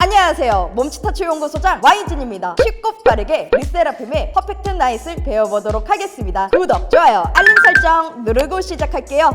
안녕하세요. 몸치 터치 연구소장 와인진입니다. 쉽고 빠르게 리세라핌의 퍼펙트 나잇을 배워보도록 하겠습니다. 구독, 좋아요, 알림 설정 누르고 시작할게요.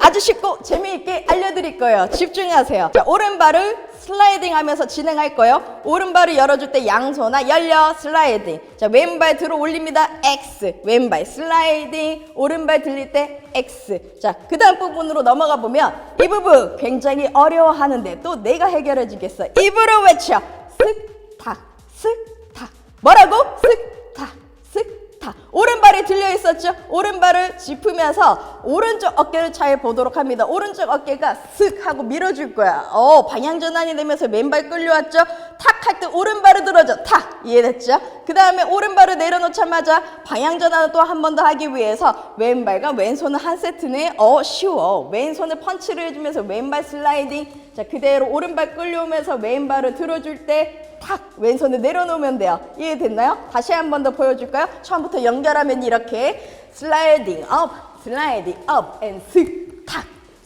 아주 쉽고 재미있게 알려드릴 거예요. 집중하세요. 자, 오른발을 슬라이딩 하면서 진행할 거예요. 오른발을 열어줄 때 양손아 열려 슬라이딩. 자, 왼발 들어 올립니다. X. 왼발 슬라이딩. 오른발 들릴 때 X. 자, 그 다음 부분으로 넘어가 보면 이 부분 굉장히 어려워하는데 또 내가 해결해 주겠어. 입으로 외쳐. 쓱, 탁, 쓱, 탁. 뭐라고? 쓱, 탁, 쓱, 탁. 오른발이 들려 있었죠? 오른발을 짚으면서 오른쪽 어깨를 잘 보도록 합니다. 오른쪽 어깨가 쓱 하고 밀어줄 거야. 어, 방향 전환이 되면서 왼발 끌려왔죠? 탁 할 때 오른발을 들어줘. 탁! 이해됐죠? 그 다음에 오른발을 내려놓자마자 방향 전환을 또 한 번 더 하기 위해서 왼발과 왼손을 한 세트네. 어, 쉬워. 왼손을 펀치를 해주면서 왼발 슬라이딩. 자, 그대로 오른발 끌려오면서 왼발을 들어줄 때 탁 왼손을 내려놓으면 돼요. 이해됐나요? 다시 한 번 더 보여줄까요? 처음부터 연결하면 이렇게 슬라이딩 업, 슬라이딩 업, 앤 슥, 탁,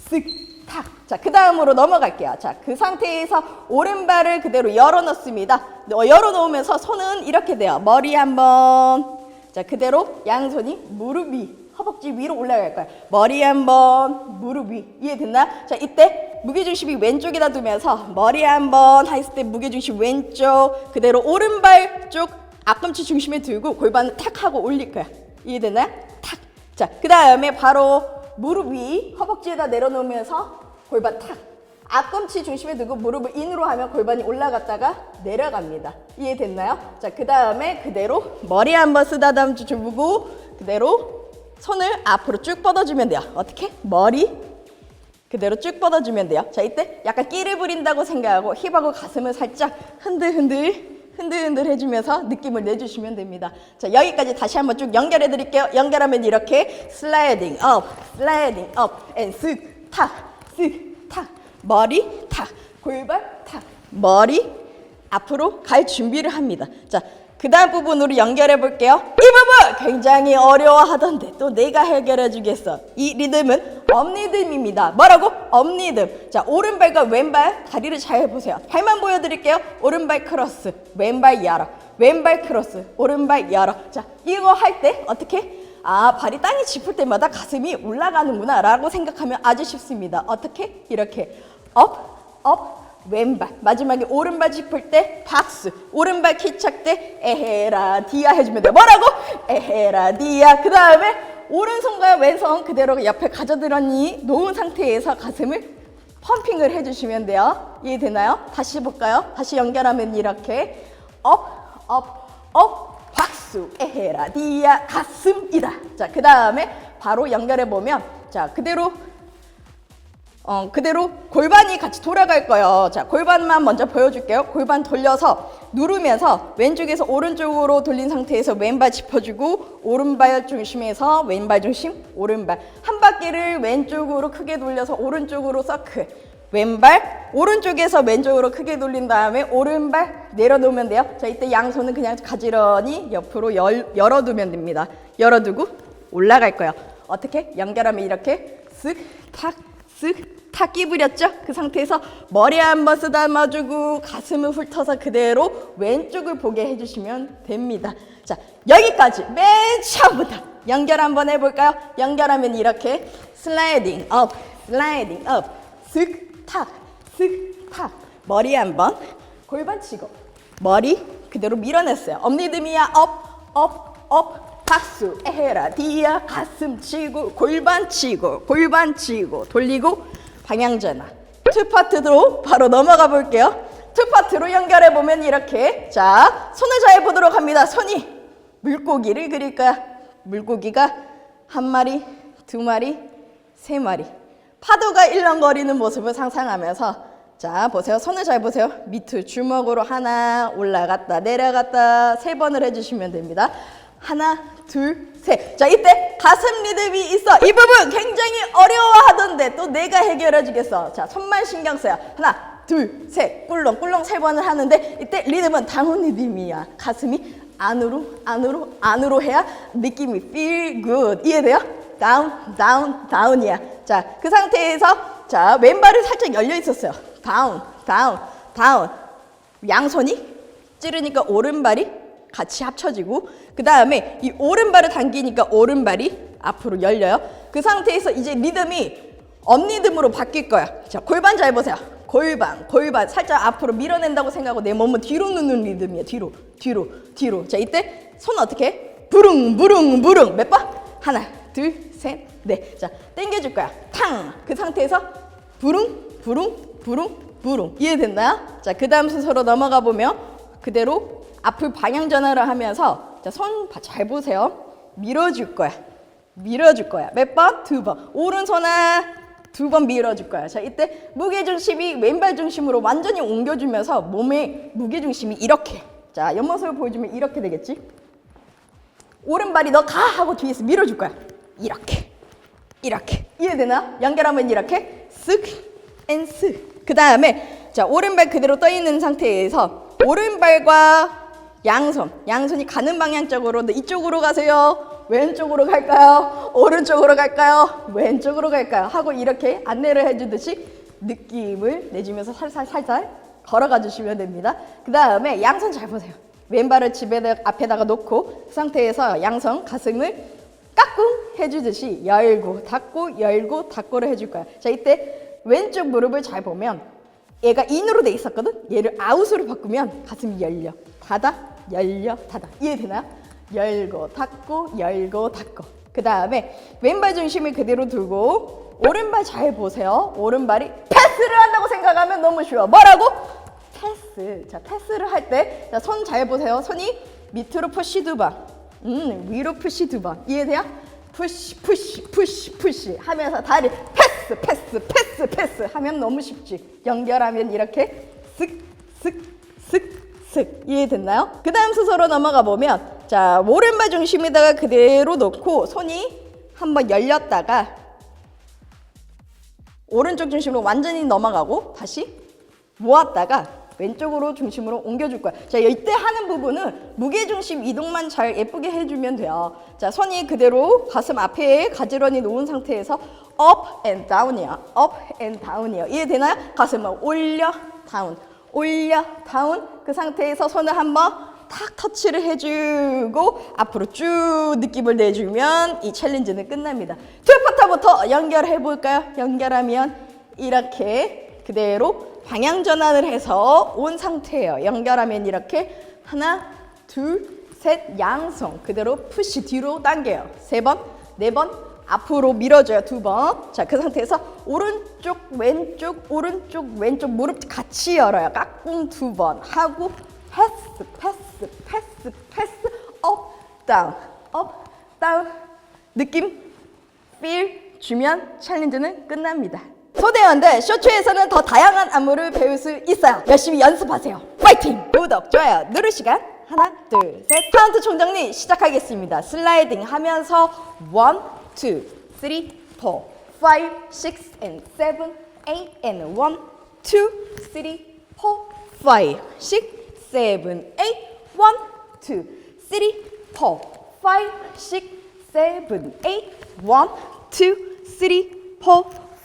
슥, 탁. 자, 그 다음으로 넘어갈게요. 자, 그 상태에서 오른발을 그대로 열어놓습니다. 어, 열어놓으면서 손은 이렇게 돼요. 머리 한 번. 자, 그대로 양손이 무릎 위, 허벅지 위로 올라갈 거예요. 머리 한 번, 무릎 위. 이해됐나? 자, 이때 무게중심이 왼쪽에다 두면서 머리 한번 했을 때 무게중심 왼쪽. 그대로 오른발 쪽 앞꿈치 중심에 들고 골반을 탁 하고 올릴 거야. 이해됐나요? 탁. 자, 그 다음에 바로 무릎 위, 허벅지에다 내려놓으면서 골반 탁. 앞꿈치 중심에 두고 무릎을 인으로 하면 골반이 올라갔다가 내려갑니다. 이해됐나요? 자, 그 다음에 그대로 머리 한번 쓰다듬 주고 그대로 손을 앞으로 쭉 뻗어주면 돼요. 어떻게? 머리 그대로 쭉 뻗어주면 돼요. 자, 이때 약간 끼를 부린다고 생각하고 힙하고 가슴을 살짝 흔들흔들 흔들흔들 해주면서 느낌을 내주시면 됩니다. 자, 여기까지 다시 한번 쭉 연결해 드릴게요. 연결하면 이렇게 슬라이딩 업, 슬라이딩 업, 앤 쓱, 탁, 쓱, 탁, 머리, 탁, 골반, 탁, 머리, 앞으로 갈 준비를 합니다. 자, 그 다음 부분으로 연결해 볼게요. 이 부분 굉장히 어려워하던데 또 내가 해결해 주겠어. 이 리듬은 업리듬입니다. 뭐라고? 업리듬. 자, 오른발과 왼발 다리를 잘 보세요. 발만 보여드릴게요. 오른발 크로스, 왼발 열어, 왼발 크로스, 오른발 열어. 자, 이거 할 때 어떻게? 아, 발이 땅에 짚을 때마다 가슴이 올라가는구나 라고 생각하면 아주 쉽습니다. 어떻게? 이렇게 업, 업, 왼발 마지막에 오른발 짚을 때 박수 오른발 키착 때 에헤라 디아 해주면 돼요 뭐라고? 에헤라 디아 그 다음에 오른손과 왼손 그대로 옆에 가져들었니 놓은 상태에서 가슴을 펌핑을 해주시면 돼요 이해되나요? 다시 볼까요? 다시 연결하면 이렇게 업 업, 업, 박수 에헤라 디아 가슴이다 자 그 다음에 바로 연결해 보면 자 그대로 어, 그대로 골반이 같이 돌아갈 거예요. 자, 골반만 먼저 보여줄게요. 골반 돌려서 누르면서 왼쪽에서 오른쪽으로 돌린 상태에서 왼발 짚어주고 오른발 중심에서 왼발 중심, 오른발 한 바퀴를 왼쪽으로 크게 돌려서 오른쪽으로 서클 왼발 오른쪽에서 왼쪽으로 크게 돌린 다음에 오른발 내려놓으면 돼요. 자, 이때 양손은 그냥 가지런히 옆으로 열, 열어두면 됩니다. 열어두고 올라갈 거예요. 어떻게? 연결하면 이렇게 쓱, 탁, 쓱, 탁 끼부렸죠? 그 상태에서 머리 한번 쓰다마주고 가슴을 훑어서 그대로 왼쪽을 보게 해주시면 됩니다. 자, 여기까지 맨 처음부터 연결 한번 해볼까요? 연결하면 이렇게 슬라이딩 업, 슬라이딩 업, 쓱, 탁, 쓱, 탁. 머리 한 번 골반 치고 머리 그대로 밀어냈어요. 업리듬이야 업, 업, 업. 박수, 에헤라, 디아, 가슴 치고, 골반 치고, 골반 치고, 돌리고, 방향 전환. 투 파트로 바로 넘어가 볼게요. 투 파트로 연결해 보면 이렇게. 자, 손을 잘 보도록 합니다. 손이 물고기를 그릴 거야. 물고기가 한 마리, 두 마리, 세 마리. 파도가 일렁거리는 모습을 상상하면서 자, 보세요. 손을 잘 보세요. 밑을 주먹으로 하나 올라갔다 내려갔다 세 번을 해주시면 됩니다. 하나, 둘, 셋. 자, 이때 가슴 리듬이 있어. 이 부분 굉장히 어려워하던데 또 내가 해결해 주겠어. 자, 손만 신경 써요. 하나, 둘, 셋. 꿀렁, 꿀렁 세 번을 하는데 이때 리듬은 다운 리듬이야. 가슴이 안으로, 안으로, 안으로 해야 느낌이 feel good. 이해돼요? 다운, 다운, 다운이야. 자, 그 상태에서 자, 왼발이 살짝 열려 있었어요. 다운, 다운, 다운. 양손이 찌르니까 오른발이 같이 합쳐지고 그 다음에 이 오른발을 당기니까 오른발이 앞으로 열려요. 그 상태에서 이제 리듬이 업리듬으로 바뀔 거야. 자, 골반 잘 보세요. 골반, 골반 살짝 앞으로 밀어낸다고 생각하고 내 몸은 뒤로 누는 리듬이야. 뒤로, 뒤로, 뒤로. 자, 이때 손 어떻게? 해? 부릉, 부릉, 부릉. 몇 번? 하나, 둘, 셋, 넷. 자, 당겨줄 거야. 탕. 그 상태에서 부릉, 부릉, 부릉, 부릉. 이해됐나요? 자, 그 다음 순서로 넘어가 보면 그대로 앞을 방향 전환을 하면서 자, 손 잘 보세요. 밀어줄 거야. 밀어줄 거야. 몇 번? 두 번. 오른손에 두번 밀어줄 거야. 자, 이때 무게 중심이 왼발 중심으로 완전히 옮겨주면서 몸의 무게 중심이 이렇게. 자, 옆모습을 보여주면 이렇게 되겠지? 오른발이 너 가 하고 뒤에서 밀어줄 거야. 이렇게. 이렇게. 이해되나? 연결하면 이렇게 쓱, 앤 쓱. 그 다음에 자 오른발 그대로 떠 있는 상태에서 오른발과 양손, 양손이 가는 방향 쪽으로 네, 이쪽으로 가세요. 왼쪽으로 갈까요? 오른쪽으로 갈까요? 왼쪽으로 갈까요? 하고 이렇게 안내를 해주듯이 느낌을 내주면서 살살 살살 걸어가 주시면 됩니다. 그 다음에 양손 잘 보세요. 왼발을 집에 앞에다가 놓고 그 상태에서 양손 가슴을 까꿍 해주듯이 열고 닫고 열고 닫고를 해줄 거야. 자 이때 왼쪽 무릎을 잘 보면 얘가 인으로 돼 있었거든. 얘를 아웃으로 바꾸면 가슴이 열려 닫아 열려 닫아 이해되나요? 열고 닫고 열고 닫고 그 다음에 왼발 중심을 그대로 두고 오른발 잘 보세요. 오른발이 패스를 한다고 생각하면 너무 쉬워. 뭐라고? 패스. 자 패스를 할 때 자 손 잘 보세요. 손이 밑으로 푸시 두 번. 음, 위로 푸시 두 번. 이해돼요? 푸시, 푸시, 푸시, 푸시 하면서 다리 패스, 패스, 패스, 패스 하면 너무 쉽지. 연결하면 이렇게 쓱, 쓱, 쓱, 쓱. 이해됐나요? 그 다음 순서로 넘어가 보면 자, 오른발 중심에다가 그대로 놓고 손이 한번 열렸다가 오른쪽 중심으로 완전히 넘어가고 다시 모았다가 왼쪽으로 중심으로 옮겨줄 거야. 자, 이때 하는 부분은 무게 중심 이동만 잘 예쁘게 해주면 돼요. 자, 손이 그대로 가슴 앞에 가지런히 놓은 상태에서 up and down이야. up and down이요. 이해되나요? 가슴을 올려, 다운, 올려, 다운. 그 상태에서 손을 한번 탁 터치를 해주고 앞으로 쭉 느낌을 내주면 이 챌린지는 끝납니다. 트위퍼터부터 연결해 볼까요? 연결하면 이렇게 그대로 방향 전환을 해서 온 상태예요. 연결하면 이렇게 하나, 둘, 셋, 양손 그대로 푸시 뒤로 당겨요. 세 번, 네 번, 앞으로 밀어줘요. 두 번. 자, 그 상태에서 오른쪽, 왼쪽, 오른쪽, 왼쪽 무릎 같이 열어요. 깍꿍 두 번 하고 패스, 패스, 패스, 패스, 업, 다운, 업, 다운. 느낌, 필 주면 챌린지는 끝납니다. 소대원들 쇼츠에서는 더 다양한 안무를 배울 수 있어요. 열심히 연습하세요. 파이팅! 구독, 좋아요 누를 시간 하나, 둘, 셋. 카운트 총정리 시작하겠습니다. 슬라이딩 하면서 1, 2, 3, 4, 5, 6, and 7, 8, and 1, 2, 3, 4, 5, 6, 7, 8, 1, 2, 3, 4, 5, 6, 7, 8, 1, 2, 3, 4,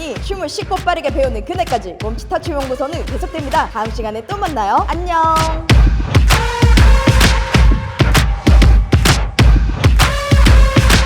국민이 춤을 쉽고 빠르게 배우는 그날까지 몸치타 춤 연구소는 계속됩니다. 다음 시간에 또 만나요. 안녕.